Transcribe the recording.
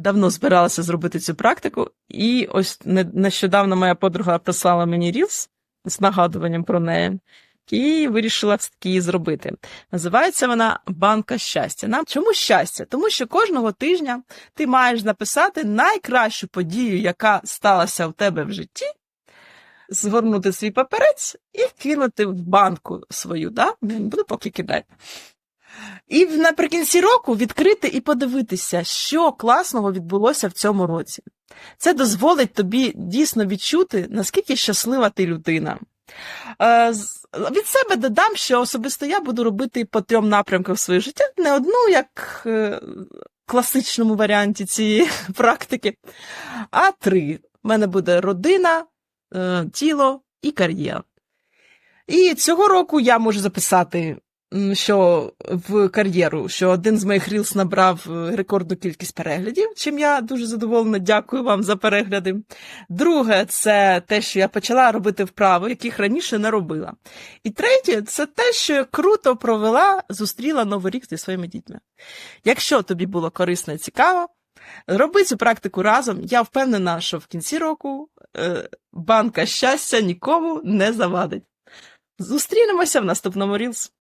давно збиралася зробити цю практику, і ось нещодавно моя подруга прислала мені рілс з нагадуванням про неї. І вирішила все-таки її зробити. Називається вона Банка щастя. Нам чому щастя? Тому що кожного тижня ти маєш написати найкращу подію, яка сталася у тебе в житті, згорнути свій паперець і кинути в банку свою. Да? Буду поки кидати. І наприкінці року відкрити і подивитися, що класного відбулося в цьому році. Це дозволить тобі дійсно відчути, наскільки щаслива ти людина. Е, Від себе додам, що особисто я буду робити по трьом напрямкам своє життя, не одну, як е, в класичному варіанті цієї практики, а три. У мене буде родина, е, тіло і кар'єра. І цього року я можу записати, що в кар'єру, що один з моїх рілс набрав е, рекордну кількість переглядів, чим я дуже задоволена. Дякую вам за перегляди. Друге, це те, що я почала робити вправи, яких раніше не робила. І третє, це те, що я круто провела, зустріла Новий рік зі своїми дітьми. Якщо тобі було корисно і цікаво, роби цю практику разом. Я впевнена, що в кінці року е, банка щастя нікому не завадить. Зустрінемося в наступному рілс.